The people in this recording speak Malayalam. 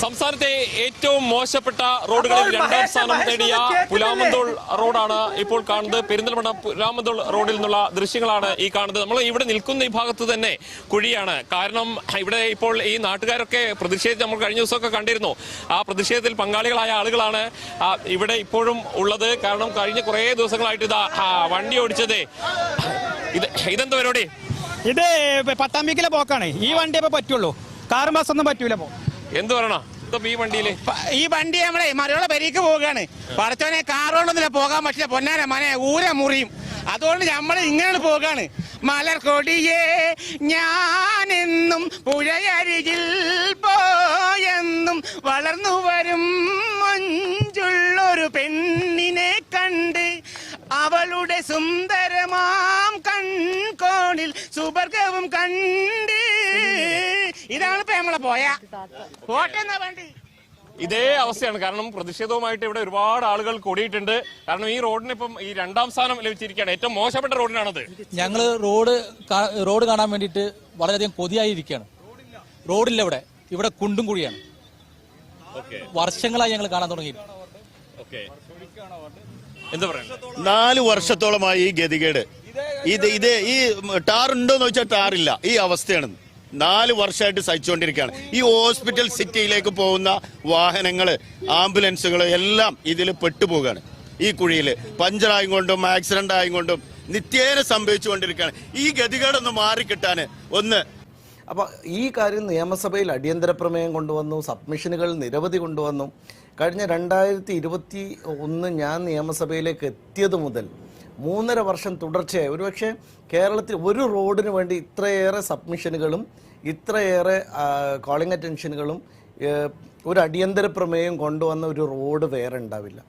സംസ്ഥാനത്തെ ഏറ്റവും മോശപ്പെട്ട റോഡുകളിൽ രണ്ടാം സ്ഥാനം നേടിയ പുലാമന്തോൾ റോഡാണ് ഇപ്പോൾ കാണുന്നത്. പെരിന്തൽമണ്ണ പുലാമന്തോൾ റോഡിൽ നിന്നുള്ള ദൃശ്യങ്ങളാണ് ഈ കാണുന്നത്. നമ്മൾ ഇവിടെ നിൽക്കുന്ന ഈ ഭാഗത്ത് തന്നെ കുഴിയാണ്. കാരണം ഇവിടെ ഇപ്പോൾ ഈ നാട്ടുകാരൊക്കെ പ്രതിഷേധിച്ച് നമ്മൾ കഴിഞ്ഞ ദിവസമൊക്കെ കണ്ടിരുന്നു. ആ പ്രതിഷേധത്തിൽ പങ്കാളികളായ ആളുകളാണ് ഇവിടെ ഇപ്പോഴും ഉള്ളത്. കാരണം കഴിഞ്ഞ കുറേ ദിവസങ്ങളായിട്ട് ഇതാ വണ്ടി ഓടിച്ചതേ. ഇത് ഇതെന്താ പരിപാടി? ഇത് പത്താം വീക്കിലെ പോക്കാണ്. ഈ വണ്ടി ഇപ്പൊ പറ്റുള്ളൂ. കാറും ഒന്നും പറ്റൂല പോ എന്ത് പറയണോ? ഈ വണ്ടിയിൽ? ഈ വണ്ടി നമ്മളെ മലയാള പെരീക്ക് പോവുകയാണ്. പറച്ചോനെ കാറുകൊണ്ടൊന്നുമില്ല പോകാൻ പറ്റില്ല. പൊന്നാനെ മനെ ഊര മുറിയും. അതുകൊണ്ട് നമ്മൾ ഇങ്ങനെ പോവുകയാണ് മലർക്കൊടിയേ ഞാനെന്നും പുഴയരികിൽ പോയെന്നും വളർന്നു വരും മഞ്ചുള്ളൊരു പെണ്ണിനെ കണ്ട് അവളുടെ സുന്ദരമാം കൺകോണിൽ കേവും കണ്ട് ഇതാണ് ഇപ്പൊ നമ്മളെ പോയ. പോട്ടെന്നാ വേണ്ടി. ഇതേ അവസ്ഥയാണ്. കാരണം പ്രതിഷേധവുമായിട്ട് ഇവിടെ ഒരുപാട് ആളുകൾ കൂടിയിട്ടുണ്ട്. കാരണം ഈ റോഡിന് ഇപ്പം ഈ രണ്ടാം സ്ഥാനം ലഭിച്ചിരിക്കുകയാണ്. ഏറ്റവും മോശപ്പെട്ട റോഡിനാണത്. ഞങ്ങൾ റോഡ് റോഡ് കാണാൻ വേണ്ടിയിട്ട് വളരെയധികം കൊതിയായിരിക്കുകയാണ്. റോഡില്ല ഇവിടെ. ഇവിടെ കുണ്ടും കുഴിയാണ്. വർഷങ്ങളായി ഞങ്ങൾ കാണാൻ തുടങ്ങി. എന്താ പറയുക നാല് വർഷത്തോളമായി ഈ ഗതികേട്. ഇത് ഇത് ഈ ടാർ ഉണ്ടോന്ന് വെച്ചാൽ ടാറില്ല. ഈ അവസ്ഥയാണ്. നാല് വർഷമായിട്ട് സഹിച്ചുകൊണ്ടിരിക്കുകയാണ് ഈ ഹോസ്പിറ്റൽ സിറ്റിയിലേക്ക് പോകുന്ന വാഹനങ്ങൾ ആംബുലൻസുകൾ എല്ലാം ഇതിൽ പെട്ടുപോകുകയാണ് ഈ കുഴിയിൽ പഞ്ചറായും കൊണ്ടും ആക്സിഡന്റ് ആയും കൊണ്ടും നിത്യേന സംഭവിച്ചുകൊണ്ടിരിക്കുകയാണ്. ഈ ഗതികേടൊന്ന് മാറിക്കിട്ടാൻ ഒന്ന് അപ്പോൾ ഈ കാര്യം നിയമസഭയിൽ അടിയന്തര പ്രമേയം കൊണ്ടുവന്നു സബ്മിഷനുകൾ നിരവധി കൊണ്ടുവന്നു. കഴിഞ്ഞ രണ്ടായിരത്തി ഇരുപത്തി ഒന്ന് ഞാൻ നിയമസഭയിലേക്ക് എത്തിയത് മുതൽ മൂന്നര വർഷം തുടർച്ചയായി. ഒരുപക്ഷെ കേരളത്തിൽ ഒരു റോഡിന് വേണ്ടി ഇത്രയേറെ സബ്മിഷനുകളും ഇത്രയേറെ കോളിംഗ് അറ്റൻഷനുകളും ഒരു അടിയന്തര പ്രമേയം കൊണ്ടുവന്ന ഒരു റോഡ് വേറെ ഉണ്ടാവില്ല.